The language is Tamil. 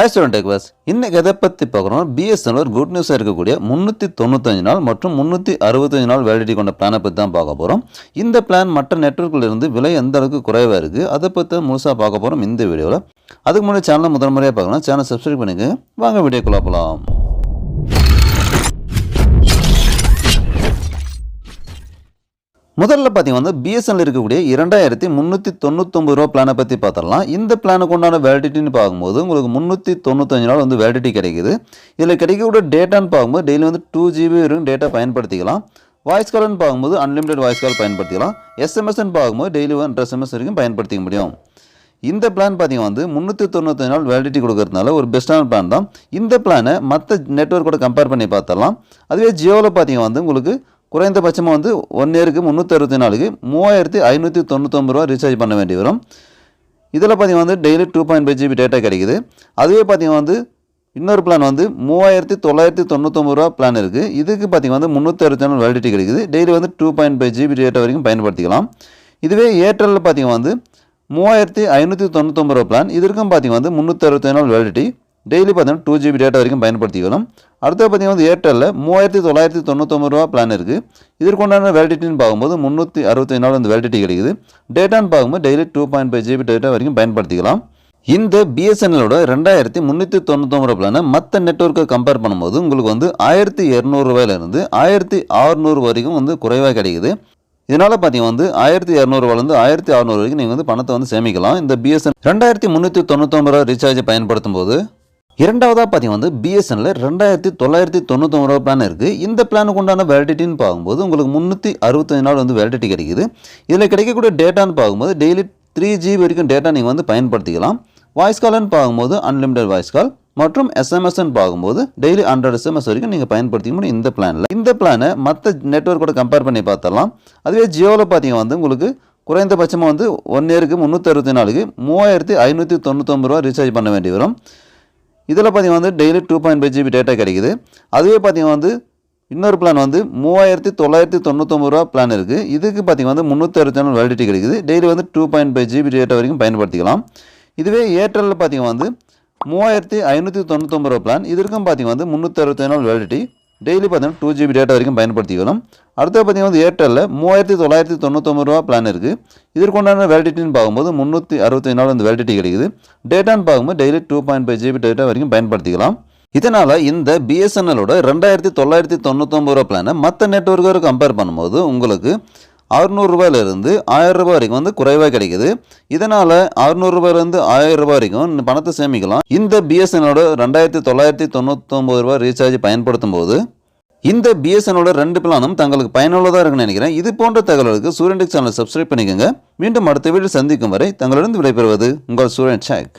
ஹாய் ஸ்டூடெண்ட் டெக்வாஸ் இன்னைக்கு எதை பற்றி பார்க்குறோம்? பிஎஸ்என்எல் குட் நியூஸாக இருக்கக்கூடிய முந்நூற்றி தொண்ணூத்தஞ்சு நாள் மற்றும் முந்நூற்றி அறுபத்தஞ்சு நாள் வேலிடிட்டி கொண்ட பிளானை பற்றி தான் பார்க்க போகிறோம் இந்த பிளான் மற்ற நெட்ஒர்க்கிலிருந்து விலை எந்த அளவுக்கு குறைவாக இருக்குது அதை பற்றி தான் முழுசாக பார்க்க போகிறோம் இந்த வீடியோவில் அதுக்கு முன்னாடி சேனலை முதல் முறையாக பார்க்கலாம் சேனல் சப்ஸ்கிரைப் பண்ணிக்க வாங்க வீடியோ குழப்பலாம் முதல்ல பார்த்தீங்கன்னா வந்து பிஎஸ்என்எல் இருக்கக்கூடிய இரண்டாயிரத்தி முந்நூற்றி தொண்ணூத்தொம்பது ரூபா பிளானை பற்றி பார்த்துடலாம் இந்த பிளானுக்கு உண்டான வேலிடிட்டின்னு பார்க்கும்போது உங்களுக்கு முந்நூற்றி தொண்ணூத்தஞ்சு நாள் வந்து வேலிடிட்டி கிடைக்குது. இதில் கிடைக்கக்கூடிய டேட்டான்னு பார்க்கும்போது டெய்லி வந்து டூ ஜிபி வரைக்கும் டேட்டா பயன்படுத்திக்கலாம். வாய்ஸ் கால்னு பார்க்கும்போது அன்லிமிடெட் வாய்ஸ் கால் பயன்படுத்திக்கலாம். எஸ்எம்எஸ்ன்னு பார்க்கும்போது டெய்லி ஒன் எஸ்எம்எஸ் வரைக்கும் பயன்படுத்திக்க முடியும். இந்த பிளான் பார்த்தீங்கன்னா வந்து முந்நூற்றி தொண்ணூத்தஞ்சு நாள் வேலிடிட்டி கொடுக்கறதுனால ஒரு பெஸ்ட்டான பிளான் தான். இந்த பிளானை மற்ற நெட்ஒர்க்கோட கம்பேர் பண்ணி பார்த்தலாம் அதுவே ஜியோவில் பார்த்தீங்கன்னா வந்து உங்களுக்கு குறைந்தபட்சமாக வந்து ஒன் இயருக்கு முந்நூற்றி அறுபத்தி நாலுக்கு மூவாயிரத்தி ஐநூற்றி தொண்ணூத்தொம்பது ரூபா ரீசார்ஜ் பண்ண வேண்டி வரும். இதில் பார்த்தீங்கன்னா வந்து daily two point five GB data கிடைக்குது. அதுவே பார்த்தீங்கன்னா வந்து இன்னொரு பிளான் வந்து மூவாயிரத்தி தொள்ளாயிரத்தி தொண்ணூத்தொம்பது ரூபா பிளான் இருக்குது இதுக்கு பார்த்தீங்கன்னா வந்து முந்நூற்றி அறுபத்தி நாலு வேலிடிட்டி கிடைக்குது. டெய்லி வந்து two point five GB data வரைக்கும் பயன்படுத்திக்கலாம். இதுவே ஏர்டெல்லில் பார்த்தீங்கன்னா வந்து மூவாயிரத்தி ஐநூற்றி தொண்ணூத்தொம்பது ரூபா பிளான் இதற்கும் பார்த்திங்கன்னா வந்து முந்நூற்றி அறுபத்தி நாலு வேலிடிட்டி டெய்லி பார்த்தீங்கன்னா டூ ஜிபி டேட்டா வரைக்கும் பயன்படுத்திக்கலாம் அடுத்து பார்த்தீங்கன்னா வந்து ஏர்டெல்லில் மூவாயிரத்தி தொள்ளாயிரத்தி தொண்ணூத்தொம்பது ரூபா பிளான் இருக்குது இதற்குண்டான வேலிடிட்டின்னு பார்க்கும்போது முந்நூற்றி அறுபத்தி நாலு வந்து வேலிடிட்டி கிடைக்குது. டேட்டான்னு பார்க்கும்போது daily two point five GB data வரைக்கும் பயன்படுத்திக்கலாம். இந்த பிஎஸ்என்எலோட ரெண்டாயிரத்தி முந்நூற்றி தொண்ணூத்தொம்பது பிளானை மற்ற நெட்ஒர்க்கை கம்பேர் பண்ணும்போது உங்களுக்கு வந்து ஆயிரத்தி இரநூறுவாயிலிருந்து ஆயிரத்தி அறுநூறு வரைக்கும் வந்து குறைவாக கிடைக்குது. இதனால் பார்த்தீங்கன்னா வந்து ஆயிரத்தி இரநூறுவாலேருந்து ஆயிரத்தி அறநூறு வரைக்கும் நீங்கள் வந்து பணத்தை வந்து சேமிக்கலாம். இந்த பிஎஸ்என் ரெண்டாயிரத்தி முந்நூற்றி தொண்ணூத்தொம்பது ரூபா ரீசார்ஜை பயன்படுத்தும் போது இரண்டாவதாக பார்த்தீங்கன்னா வந்து பிஎஸ்என்எல் ரெண்டாயிரத்தி தொள்ளாயிரத்தி தொண்ணூத்தொம்பது ரூபா பிளான் இருக்குது இந்த பிளானுக்கு உண்டான வேலிடிட்டின்னு பார்க்கும்போது உங்களுக்கு முந்நூற்றி அறுபத்தஞ்சு நாள் வந்து வேலிடிட்டி கிடைக்குது. இதில் கிடைக்கக்கூடிய டேட்டான்னு பார்க்கும்போது டெய்லி த்ரீ ஜிபி வரைக்கும் டேட்டா நீங்கள் வந்து பயன்படுத்திக்கலாம். வாய்ஸ் கால்னு பார்க்கும்போது அன்லிமிட்டட் வாய்ஸ் கால் மற்றும் எஸ்எம்எஸ்ன்னு பார்க்கும்போது டெய்லி ஹண்ட்ரட் எஸ்எம்எஸ் வரைக்கும் நீங்கள் பயன்படுத்திக்க முடியும் இந்த பிளானில் இந்த பிளானை மற்ற நெட்ஒர்க்கோட கம்பேர் பண்ணி பார்த்தலாம் அதுவே ஜியோவில் பார்த்தீங்கன்னா வந்து உங்களுக்கு குறைந்தபட்சமாக வந்து ஒன் இயருக்கு முந்நூற்றி அறுபத்தி நாலுக்கு மூவாயிரத்தி ஐநூற்றி தொண்ணூத்தொம்பது ரூபா ரீசார்ஜ் பண்ண வேண்டி வரும். இதில் பார்த்தீங்கன்னா வந்து daily two point five GB data கிடைக்குது. அதுவே பார்த்தீங்கன்னா வந்து இன்னொரு பிளான் வந்து மூவாயிரத்தி தொள்ளாயிரத்தி தொண்ணூத்தொம்பது ரூபா பிளான் இருக்குது இதுக்கு பார்த்தீங்கன்னா வந்து முந்நூற்றி அறுபத்தி நாலு வேலிடிட்டி கிடைக்குது. டெய்லி வந்து two point five GB data வரைக்கும் பயன்படுத்திக்கலாம். இதுவே ஏர்டெல்லில் பார்த்தீங்கன்னா வந்து மூவாயிரத்தி ஐநூற்றி தொண்ணூத்தொம்பது ரூபா பிளான் இதற்கும் பார்த்தீங்கன்னா வந்து முந்நூற்றி அறுபத்தி நாலு வேலிடிட்டி டெய்லி பார்த்தீங்கன்னா டூ ஜிபி டேட்டா வரைக்கும் பயன்படுத்திக்கலாம் அடுத்து பார்த்தீங்கன்னா வந்து ஏர்டெல்லில் மூவாயிரத்தி தொள்ளாயிரத்தி தொண்ணூத்தொம்பது ரூபா பிளான் இருக்குது இதற்குண்டான வேலிடிட்டின்னு பார்க்கும்போது முந்நூற்றி அறுபத்தி நாலு அந்த வேலிடிட்டி கிடைக்குது. டேட்டான்னு பார்க்கும்போது daily two point five GB data வரைக்கும் பயன்படுத்திக்கலாம். இதனால் இந்த பிஎஸ்என்எலோட ரெண்டாயிரத்தி தொள்ளாயிரத்தி தொண்ணூத்தொம்பது ரூபா பிளானை மற்ற நெட்ஒர்க்கோடு கம்பேர் பண்ணும்போது உங்களுக்கு அறுநூறுபாயிலிருந்து ஆயிரம் வரைக்கும் வந்து குறைவாக கிடைக்குது. இதனால் அறுநூறுபாயிலேருந்து ஆயிரம் ரூபாய் வரைக்கும் இந்த பணத்தை சேமிக்கலாம். இந்த பிஎஸ்என்னோட ரெண்டாயிரத்தி தொள்ளாயிரத்தி தொண்ணூத்தொம்பது ரூபாய் ரீசார்ஜ் பயன்படுத்தும் போது இந்த பிஎஸ்என்னோட ரெண்டு பிளானும் தங்களுக்கு பயனுள்ளதாக இருக்குன்னு நினைக்கிறேன். இது போன்ற தகவல்களுக்கு சூரியன் சேனலை சப்ஸ்கிரைப் பண்ணிக்கோங்க. மீண்டும் அடுத்த வீடு சந்திக்கும் வரை தங்களிடம் விடைபெறுவது உங்கள் சூரியன் சேக்